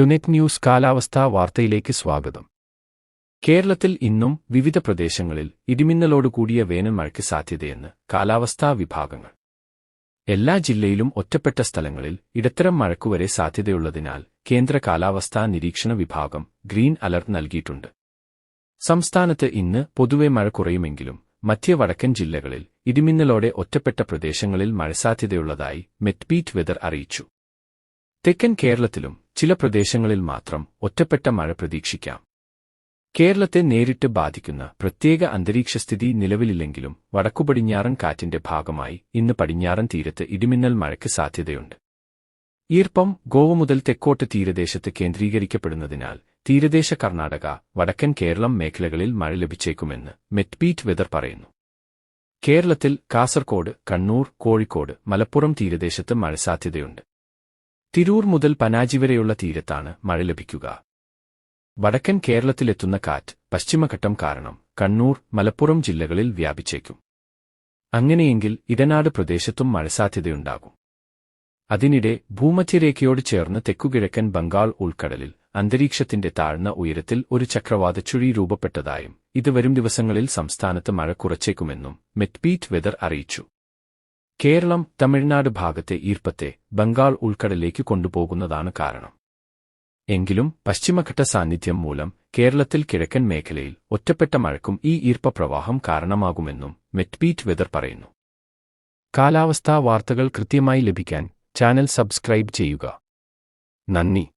ടുനെറ്റ് news കാലാവസ്ഥാ വാർത്തയിലേക്ക് സ്വാഗതം. കേരളത്തിൽ ഇന്നും വിവിധ പ്രദേശങ്ങളിൽ ഇടിമിന്നലോടുകൂടിയ വേനൽ മഴയ്ക്ക് സാധ്യതയെന്ന് കാലാവസ്ഥാ വിഭാഗങ്ങൾ. എല്ലാ ജില്ലയിലും ഒറ്റപ്പെട്ട സ്ഥലങ്ങളിൽ ഇടത്തരം മഴക്കുവരെ സാധ്യതയുള്ളതിനാൽ കേന്ദ്ര കാലാവസ്ഥാ നിരീക്ഷണ വിഭാഗം ഗ്രീൻ അലർട്ട് നൽകിയിട്ടുണ്ട്. സംസ്ഥാനത്ത് ഇന്ന് പൊതുവെ മഴ കുറയുമെങ്കിലും മധ്യ വടക്കൻ ജില്ലകളിൽ ഇടിമിന്നലോടെ ഒറ്റപ്പെട്ട പ്രദേശങ്ങളിൽ മഴ സാധ്യതയുള്ളതായി മെറ്റ്ബീറ്റ് വെതർ അറിയിച്ചു. തെക്കൻ കേരളത്തിലും ചില പ്രദേശങ്ങളിൽ മാത്രം ഒറ്റപ്പെട്ട മഴ പ്രതീക്ഷിക്കാം. കേരളത്തെ നേരിട്ട് ബാധിക്കുന്ന പ്രത്യേക അന്തരീക്ഷസ്ഥിതി നിലവിലില്ലെങ്കിലും വടക്കുപടിഞ്ഞാറൻ കാറ്റിന്റെ ഭാഗമായി ഇന്ന് പടിഞ്ഞാറൻ തീരത്ത് ഇടിമിന്നൽ മഴയ്ക്ക് സാധ്യതയുണ്ട്. ഈർപ്പം ഗോവ മുതൽ തെക്കോട്ട് തീരദേശത്ത് കേന്ദ്രീകരിക്കപ്പെടുന്നതിനാൽ തീരദേശ കർണാടക വടക്കൻ കേരളം മേഖലകളിൽ മഴ ലഭിച്ചേക്കുമെന്ന് മെറ്റ്ബീറ്റ് വെതർ പറയുന്നു. കേരളത്തിൽ കാസർകോട് കണ്ണൂർ കോഴിക്കോട് മലപ്പുറം തീരദേശത്ത് മഴ സാധ്യതയുണ്ട്. തിരൂർ മുതൽ പനാജി വരെയുള്ള തീരത്താണ് മഴ ലഭിക്കുക. വടക്കൻ കേരളത്തിലെത്തുന്ന കാറ്റ് പശ്ചിമഘട്ടം കാരണം കണ്ണൂർ മലപ്പുറം ജില്ലകളിൽ വ്യാപിച്ചേക്കും. അങ്ങനെയെങ്കിൽ ഇടനാട് പ്രദേശത്തും മഴ സാധ്യതയുണ്ടാകും. അതിനിടെ ഭൂമധ്യരേഖയോട് ചേർന്ന് തെക്കുകിഴക്കൻ ബംഗാൾ ഉൾക്കടലിൽ അന്തരീക്ഷത്തിന്റെ താഴ്ന്ന ഉയരത്തിൽ ഒരു ചക്രവാതച്ചുഴി രൂപപ്പെട്ടതായും ഇത് വരും ദിവസങ്ങളിൽ സംസ്ഥാനത്ത് മഴ കുറച്ചേക്കുമെന്നും മെറ്റ്പീറ്റ് വെതർ അറിയിച്ചു. കേരളം തമിഴ്നാട് ഭാഗത്തെ ഈർപ്പത്തെ ബംഗാൾ ഉൾക്കടലിലേക്ക് കൊണ്ടുപോകുന്നതാണ് കാരണം. എങ്കിലും പശ്ചിമഘട്ട സാന്നിധ്യം മൂലം കേരളത്തിൽ കിഴക്കൻ മേഖലയിൽ ഒറ്റപ്പെട്ട മഴക്കും ഈ ഈർപ്പപ്രവാഹം കാരണമാകുമെന്നും മെറ്റ്ബീറ്റ് വെതർ പറയുന്നു. കാലാവസ്ഥാ വാർത്തകൾ കൃത്യമായി ലഭിക്കാൻ ചാനൽ സബ്സ്ക്രൈബ് ചെയ്യുക. നന്ദി.